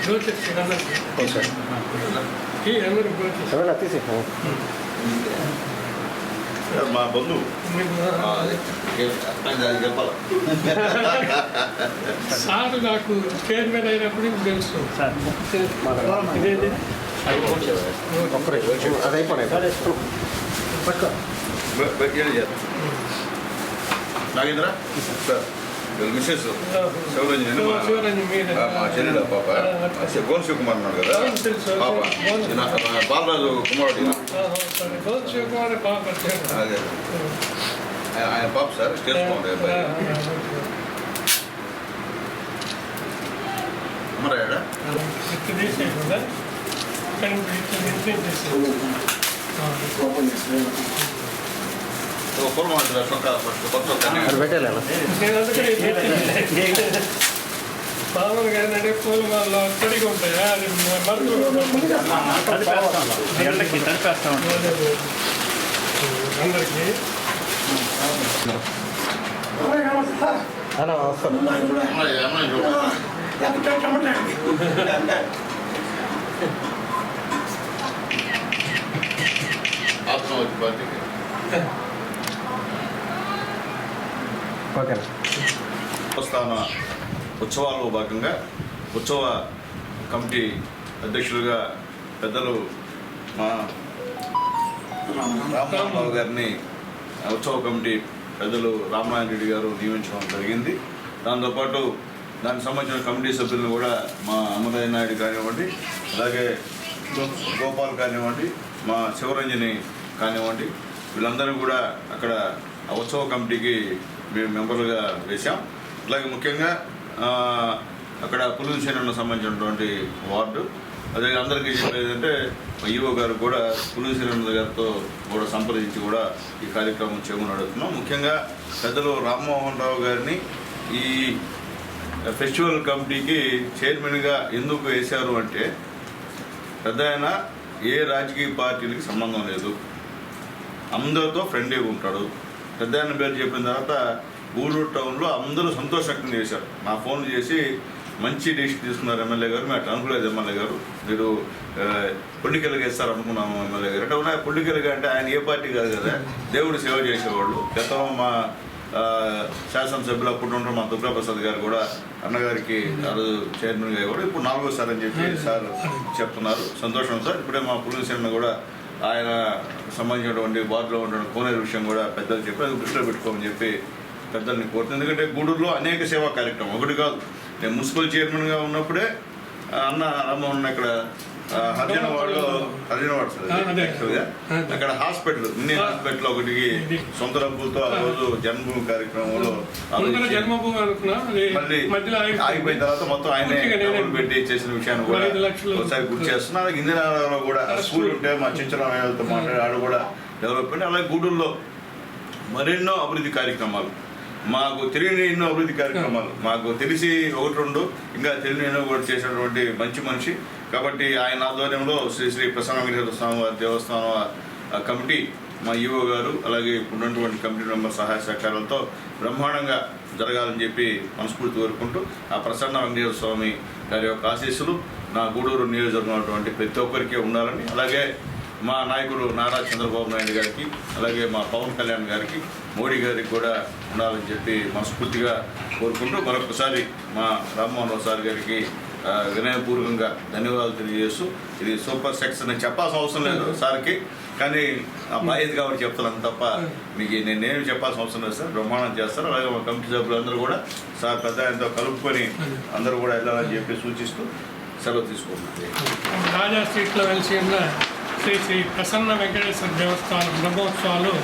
Brooches అందరికి ఈ అందరికి బ్రోచెస్ ఏమైనా తీసి మా బంధువు మీకు ఆ, అదే. ఏ, అది అది. చెప్పాలా? సార్ నాకు చైర్మన్ అయినప్పుడు తెలుసు. అది అయిపోయినాయి? నాగేంద్ర? సార్. వీళ్ళ మిస్సెస్ శివరంజన్ మా శివరంజన్ మీద ఆ, మా చెల్లెలు పాప గోన్ శివకుమార్ ఉన్నాడు కదా అవును, తెలుసు. పాప గోన్- ఈయన, ఆ, బాలరాజు కుమారుడు ఈయన. సరే గోల్ శివకుమార్ బాగా పరిచయం. అదే ఆయన- ఆయన పాప సార్ చేసుకోండి అబ్బాయి అమ్మరాయడా ఇక్కడ తీసేయండి కదా కానీ ఇక్కడ ఇంట్లో చేసేయండి పొలం అంటే చొక్కా ఫస్ట్ కొత్త చొక్కా అది పెట్టేలేనా నేను అందుకనే తెచ్చింది. మామూలుగా ఏంటంటే పూలు వాళ్ళు పొడిగా ఉంటాయి అది మరుగు ఎండకి తడిపేస్తా ఉంటాం అందరికి అలా వస్తాను అమ్మాయి అమ్మాయి చూడు ఆత్మ వచ్చి పార్టీకి ఓకేనా దేవస్థాన ఉత్సవాల్లో భాగంగా ఉత్సవ కమిటీ అధ్యక్షులుగా పెద్దలు మా రామ్మోహన్ గారిని ఆ ఉత్సవ కమిటీ పెద్దలు రామనారాయణ రెడ్డి గారు నియమించడం జరిగింది. దాంతోపాటు దానికి సంబంధించిన కమిటీ సభ్యులను కూడా మా అమరయ్య నాయుడు కానివ్వండి అలాగే గోపాల్ కానివ్వండి మా శివరంజని కానివ్వండి వీళ్ళందరూ కూడా అక్కడ ఆ ఉత్సవ కమిటీకి మేము మెంబర్లుగా వేశాం. అలాగే ముఖ్యంగా అక్కడ పులుగు పులుసేనకు సంబంధించినటువంటి వార్డు అదే అందరికీ చెప్పేదంటే ఈవో గారు కూడా పులుసేన గారితో కూడా సంప్రదించి కూడా ఈ కార్యక్రమం చేయమని అడుగుతున్నాం. ముఖ్యంగా పెద్దలు రామ్మోహన్ రావు గారిని ఈ ఫెస్టివల్ కమిటీకి చైర్మన్గా ఎందుకు వేశారు అంటే పెద్ద ఆయన ఏ రాజకీయ పార్టీలకి సంబంధం లేదు. అందరితో ఫ్రెండ్లీగా ఉంటాడు. పెద్ద ఆయన పేరు చెప్పిన తర్వాత గూడూరు టౌన్లో అందరూ సంతోషం వ్యక్తం చేశారు. నా ఫోన్ చేసి మంచి డిసిషన్ తీసుకున్నారు ఎమ్మెల్యే గారు. మేము అట్లా అనుకోలేదు ఎమ్మెల్యే గారు. మీరు పొలిటికల్గా ఇస్తారు అనుకున్నాము ఎమ్మెల్యే గారు. అంటే ఉన్నాయి పొలిటికల్గా అంటే ఆయన ఏ పార్టీ కాదు కదా. దేవుడు సేవ చేసేవాళ్ళు. గతం మా శాసనసభ్యులు అప్పుడు ఉన్న మా దుర్గాప్రసాద్ గారు కూడా అన్నగారికి రోజు చైర్మన్గా కూడా ఇప్పుడు నాలుగోసారి అని చెప్పి సార్ చెప్తున్నారు. సంతోషం సార్. ఇప్పుడే మా పులిసేన కూడా ఆయన సంబంధించినటువంటి వార్డులో ఉన్న కోనేరు విషయం కూడా పెద్దలు చెప్పి అది దృష్టిలో పెట్టుకోమని చెప్పి పెద్దల్ని కోరుతుంది ఎందుకంటే గూడూరులో అనేక సేవా కార్యక్రమం. ఒకటి కాదు. నేను మున్సిపల్ చైర్మన్గా ఉన్నప్పుడే అన్న రామ్మోహన్ ఇక్కడ హరిజనవాడలో హరిజనవాడ సార్ ఆ, అదే. యాక్చువల్గా. అక్కడ హాస్పిటల్ మినీ హాస్పిటల్ ఒకటికి సొంత డబ్బులతో ఆ రోజు జన్మభూమి కార్యక్రమంలో మళ్ళీ ఆగిపోయిన తర్వాత మొత్తం ఆయనే డబ్బులు పెట్టి చేసిన విషయాన్ని కూడా. ఒకసారి గుర్తు చేస్తున్నా అలాగే ఇందిరాలో కూడా స్కూల్ ఉంటే మా చించరామయ్యతో మాట్లాడి ఆడు కూడా డెవలప్మెంట్ అలాగే గూడూరులో మరెన్నో అభివృద్ధి కార్యక్రమాలు మాకు తెలియని ఎన్నో అభివృద్ధి కార్యక్రమాలు మాకు తెలిసి ఒకటి రెండు ఇంకా తెలియని ఎన్నో కూడా చేసినటువంటి మంచి మనిషి కాబట్టి ఆయన ఆధ్వర్యంలో శ్రీ శ్రీ ప్రసన్న వెంకటేశ్వర స్వామి వారి దేవస్థానం కమిటీ మా ఈఓ గారు అలాగే ఉన్నటువంటి కమిటీ మెంబర్ సహాయ సహకారాలతో బ్రహ్మాండంగా జరగాలని చెప్పి మనస్ఫూర్తి కోరుకుంటూ ఆ ప్రసన్న వెంకటేశ్వర స్వామి గారి యొక్క ఆశీస్సులు నా గూడూరు నియోజకవర్గం ప్రతి ఒక్కరికి ఉండాలని అలాగే మా నాయకుడు నారా చంద్రబాబు నాయుడు గారికి అలాగే మా పవన్ కళ్యాణ్ గారికి మోడీ గారికి కూడా ఉండాలని చెప్పి మనస్ఫూర్తిగా కోరుకుంటూ మరొకసారి మా రామ్మోహన్ రావు సార్ గారికి వినయపూర్వకంగా ధన్యవాదాలు తెలియజేస్తూ ఇది సూపర్ సెక్స్ అని చెప్పాల్సిన అవసరం లేదు సార్కి. కానీ ఆ బాధ్యత కాబట్టి చెప్తున్నాను తప్ప మీకు నేనేమి చెప్పాల్సిన అవసరం లేదు సార్. బ్రహ్మాండం చేస్తారు. అలాగే మా కమిటీ సభ్యులు అందరూ కూడా సార్ పెద్ద ఆయనతో కలుపుకొని అందరూ కూడా వెళ్ళాలని చెప్పి సూచిస్తూ సెలవు తీసుకుంటున్నాను. రాజా స్ట్రీట్లో వెలిసి ఉన్న శ్రీ శ్రీ ప్రసన్న వెంకటేశ్వర దేవస్థానం బ్రహ్మోత్సవాలు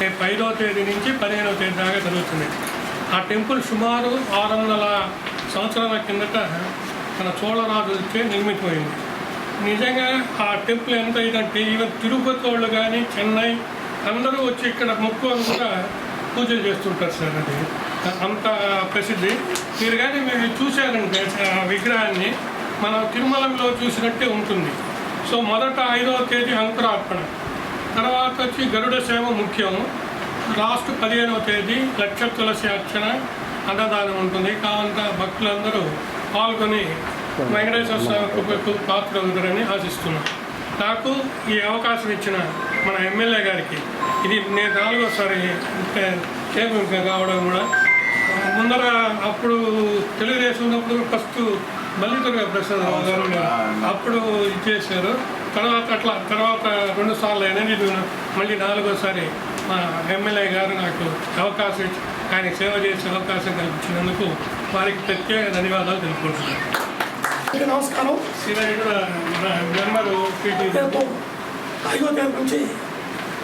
రేపు ఐదవ తేదీ నుంచి పదిహేనవ తేదీ దాకా జరుగుతున్నాయి. ఆ టెంపుల్ సుమారు ఆరు వందల సంవత్సరాల కిందట మన చోళరాజులకే నిర్మితమైంది నిజంగా ఆ టెంపుల్ ఎంత ఇదంటే ఈవెన్ తిరుపతి వాళ్ళు కానీ చెన్నై అందరూ వచ్చి ఇక్కడ మొక్కుకొని కూడా పూజలు చేస్తుంటారు సార్ అది. అంత ప్రసిద్ధి. మీరు కానీ మీరు చూశారంటే ఆ విగ్రహాన్ని మన తిరుమలలో చూసినట్టే ఉంటుంది. సో మొదట ఐదవ తేదీ అంకురార్పణ. తర్వాత వచ్చి గరుడ సేవ ముఖ్యం లాస్ట్ పదిహేనవ తేదీ లక్ష తులసి అర్చన అన్నదానం ఉంటుంది. కావంత భక్తులందరూ పాల్గొని వెంకటేశ్వర స్వామి కృపకు పాత్ర అవుతారని ఆశిస్తున్నాను నాకు ఈ అవకాశం ఇచ్చిన మన ఎమ్మెల్యే గారికి ఇది నేను నాలుగోసారి చైర్మన్ కావడం కూడా. ముందర అప్పుడు తెలుగుదేశం ఉన్నప్పుడు ఫస్ట్ మల్లిదుర్గ ప్రసాద్ రావు గారు. అప్పుడు ఇచ్చేసారు తర్వాత అట్లా తర్వాత రెండు సార్లు అయినది ఇది మళ్ళీ నాలుగోసారి మా ఎమ్మెల్యే గారు నాకు అవకాశం ఇచ్చి ఆయన సేవ చేసే అవకాశం కల్పించినందుకు వారికి ప్రత్యేక ధన్యవాదాలు తెలుపుకుంటున్నాను. నమస్కారం. ఐదో తేదీ నుంచి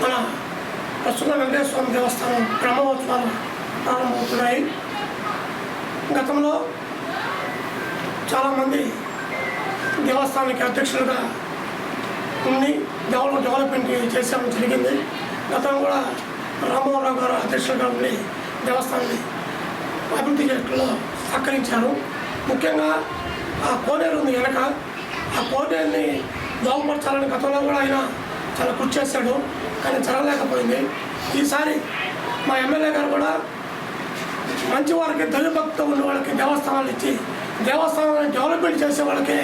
మన ప్రస్తుత వెంకటేశ్వర స్వామి దేవస్థానం బ్రహ్మోత్సవాలు ప్రారంభమవుతున్నాయి. గతంలో చాలామంది దేవస్థానానికి అధ్యక్షులుగా ఉండి డెవలప్ డెవలప్మెంట్ చేసామని జరిగింది. గతంలో కూడా రామ్మోహన్ రావు గారు అధ్యక్షులుగా ఉండి దేవస్థానాన్ని అభివృద్ధి చేయడంలో సహకరించారు. ముఖ్యంగా ఆ కోనేరు ఉంది వెనక. ఆ కోనేరుని బాగుపరచాలని గతంలో కూడా ఆయన చాలా కృషి చేశాడు. కానీ జరగలేకపోయింది. ఈసారి మా ఎమ్మెల్యే గారు కూడా మంచి వారికి దైవభక్తి ఉన్న వాళ్ళకి దేవస్థానాలు ఇచ్చి దేవస్థానాన్ని డెవలప్మెంట్ చేసే వాళ్ళకి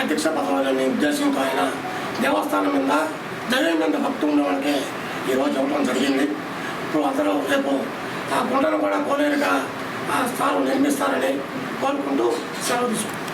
అధ్యక్ష పదవులని ఉద్దేశంతో ఆయన దేవస్థానం మీద దైవం మీద భక్తి ఉన్న వాళ్ళకి ఈరోజు ఇవ్వడం జరిగింది. ఇప్పుడు అందరూ రేపు ఆ గుండను కూడా కోనేరుగా స్థానం నిర్మిస్తారని కోరుకుంటూ సెలవు తీసుకుంటాం